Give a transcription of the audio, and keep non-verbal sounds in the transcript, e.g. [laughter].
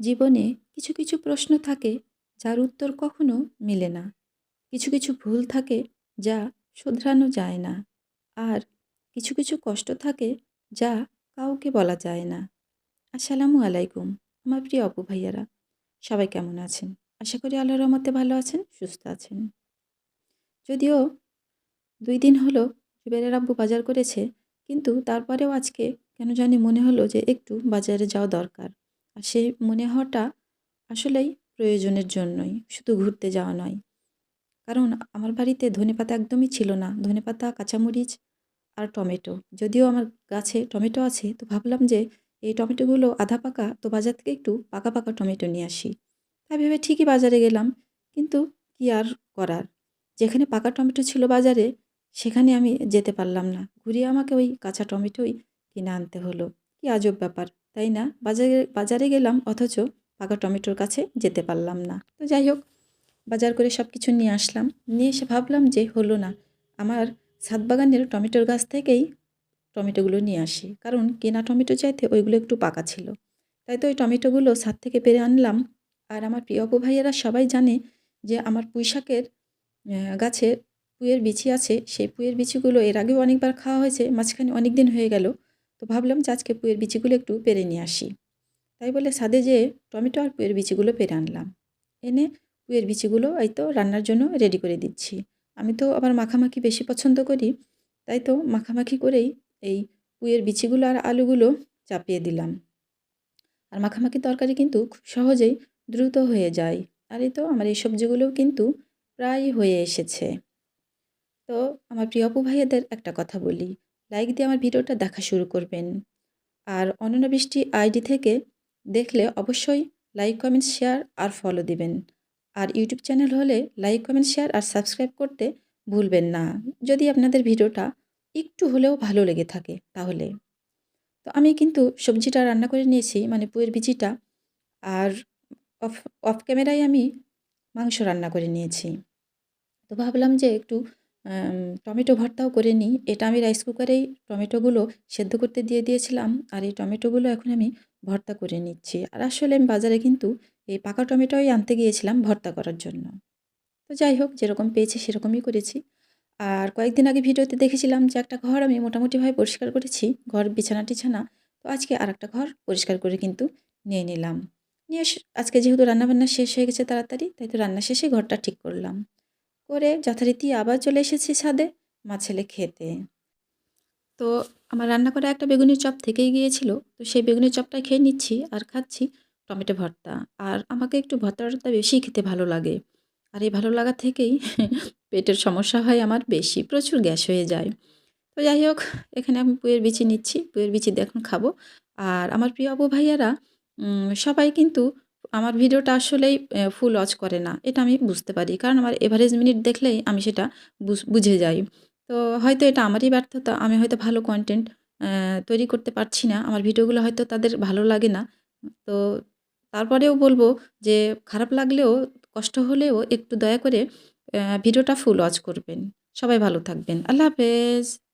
জীবনে কিছু কিছু প্রশ্ন থাকে যার উত্তর কখনো মেলে না। কিছু কিছু ভুল থাকে যা শুধরানো যায় না। আর কিছু কিছু কষ্ট থাকে যা কাউকে বলা যায় না। আসসালামু আলাইকুম, আমার প্রিয় অপু ভাইয়ারা, সবাই কেমন আছেন? আশা করি আল্লাহর রহমতে ভালো আছেন, সুস্থ আছেন। যদিও দুই দিন হলো জুবেরের আব্বু বাজার করেছে, কিন্তু তারপরেও আজকে কেন জানি মনে হলো যে একটু বাজারে যাওয়া দরকার। আর সেই মনে হওয়াটা আসলেই প্রয়োজনের জন্যই, শুধু ঘুরতে যাওয়া নয়। কারণ আমার বাড়িতে ধনেপাতা একদমই ছিল না। ধনেপাতা কাঁচামরিচ আর টমেটো। যদিও আমার গাছে টমেটো আছে, তো ভাবলাম যে এই টমেটোগুলো আধা পাকা, তো বাজার থেকে একটু পাকা পাকা টমেটো নিয়ে আসি। তাই ভেবে ঠিকই বাজারে গেলাম, কিন্তু কি আর করার? যেখানে পাকা টমেটো ছিল বাজারে, সেখানে আমি যেতে পারলাম না। ঘুরিয়ে আমাকে ওই কাঁচা টমেটোই কিনে আনতে হলো। কি আজব ব্যাপার। তাই না? বাজারে বাজারে গেলাম, অথচ পাকা টমেটোর কাছে যেতে পারলাম না। তো যাই হোক, বাজার করে সব কিছু নিয়ে আসলাম। নিয়ে এসে ভাবলাম যে হলো না, আমার ছাদ বাগানের টমেটোর গাছ থেকেই টমেটোগুলো নিয়ে আসি। কারণ কেনা টমেটো চাইতে ওইগুলো একটু পাকা ছিল। তাই তো ওই টমেটোগুলো ছাদ থেকে পেরে আনলাম। আর আমার প্রিয় অপু ভাইয়েরা সবাই জানে যে আমার পুঁইশাকের গাছে পুঁয়ের বিচি আছে। সেই পুঁয়ের বিচিগুলো এর আগেও অনেকবার খাওয়া হয়েছে, মাঝখানে অনেক দিন হয়ে গেল। তো ভাবলাম যে আজকে পুঁয়ের বিচিগুলো একটু পেরে নিয়ে আসি। তাই বলে সাদে যেয়ে টমেটো আর পুঁয়ের বিচিগুলো পেরে আনলাম। এনে পুঁয়ের বিচিগুলো এই তো রান্নার জন্য রেডি করে দিচ্ছি। আমি তো আবার মাখামাখি বেশি পছন্দ করি, তাই তো মাখামাখি করেই এই পুঁয়ের বিচিগুলো আর আলুগুলো চাপিয়ে দিলাম। আর মাখামাখি তরকারি কিন্তু খুব সহজেই দ্রুত হয়ে যায়। আর এই তো আমার এই সবজিগুলোও কিন্তু প্রায় হয়ে এসেছে। তো আমার প্রিয় অপু ভাইয়াদের একটা কথা বলি লাইক দিয়ে আমার ভিডিওটা দেখা শুরু করবেন। আর অনন্যা বৃষ্টি আইডি থেকে দেখলে অবশ্যই লাইক কমেন্ট শেয়ার আর ফলো দিবেন। আর ইউটিউব চ্যানেল হলে লাইক কমেন্ট শেয়ার আর সাবস্ক্রাইব করতে ভুলবেন না। যদি আপনাদের ভিডিওটা একটু হলেও ভালো লেগে থাকে তাহলে। তো আমি কিন্তু সবজিটা রান্না করে নিয়েছি মানে পুয়ের বিচিটা। আর অফ অফ ক্যামেরায় আমি মাংস রান্না করে নিয়েছি। তো ভাবলাম যে একটু টমেটো ভর্তাও করে নিই। এটা আমি রাইস কুকারেই টমেটোগুলো সেদ্ধ করতে দিয়ে দিয়েছিলাম। আর এই টমেটোগুলো এখন আমি ভর্তা করে নিচ্ছি। আর আসলে আমি বাজারে কিন্তু এই পাকা টমেটোই আনতে গিয়েছিলাম ভর্তা করার জন্য। তো যাই হোক, যেরকম পেয়েছি সেরকমই করেছি। আর কয়েকদিন আগে ভিডিওতে দেখেছিলাম যে একটা ঘর আমি মোটামুটিভাবে পরিষ্কার করেছি, ঘর বিছানা টিছানা। তো আজকে আর একটা ঘর পরিষ্কার করে কিন্তু নিয়ে নিলাম। নিয়ে আজকে যেহেতু রান্নাবান্না শেষ হয়ে গেছে তাড়াতাড়ি, তাই তো রান্না শেষে ঘরটা ঠিক করলাম। করে যথারীতি আবার চলে এসেছি ছাদে, মা ছেলে খেতে। তো আমার রান্না করা একটা বেগুনের চপ থেকেই গিয়েছিল, তো সেই বেগুনের চপটা খেয়ে নিচ্ছি আর খাচ্ছি টমেটো ভর্তা। আর আমাকে একটু ভর্তা টর্তা বেশি খেতে ভালো লাগে। আর এই ভালো লাগা থেকেই [laughs] পেটের সমস্যা হয় আমার বেশি, প্রচুর গ্যাস হয়ে যায়। তো যাই হোক, এখানে আমি পুয়ের বিচি নিচ্ছি, পুয়ের বিচি এখন খাব। আর আমার প্রিয় অপু ভাইয়ারা সবাই কিন্তু আমার ভিডিওটা আসলেই ফুল ওয়াচ করে না। এটা আমি বুঝতে পারি। কারণ আমার এভারেজ মিনিট দেখলেই আমি সেটা বুঝ- যাই। তো হয়তো এটা আমারই ব্যর্থতা। আমি হয়তো ভালো কন্টেন্ট তৈরি করতে পারছি না। আমার ভিডিওগুলো হয়তো তাদের ভালো লাগে না। তো তারপরেও বলব যে, খারাপ লাগলেও, কষ্ট হলেও একটু দয়া করে ভিডিওটা ফুল ওয়াচ করবেন। সবাই ভালো থাকবেন। আল্লাহ হাফেজ।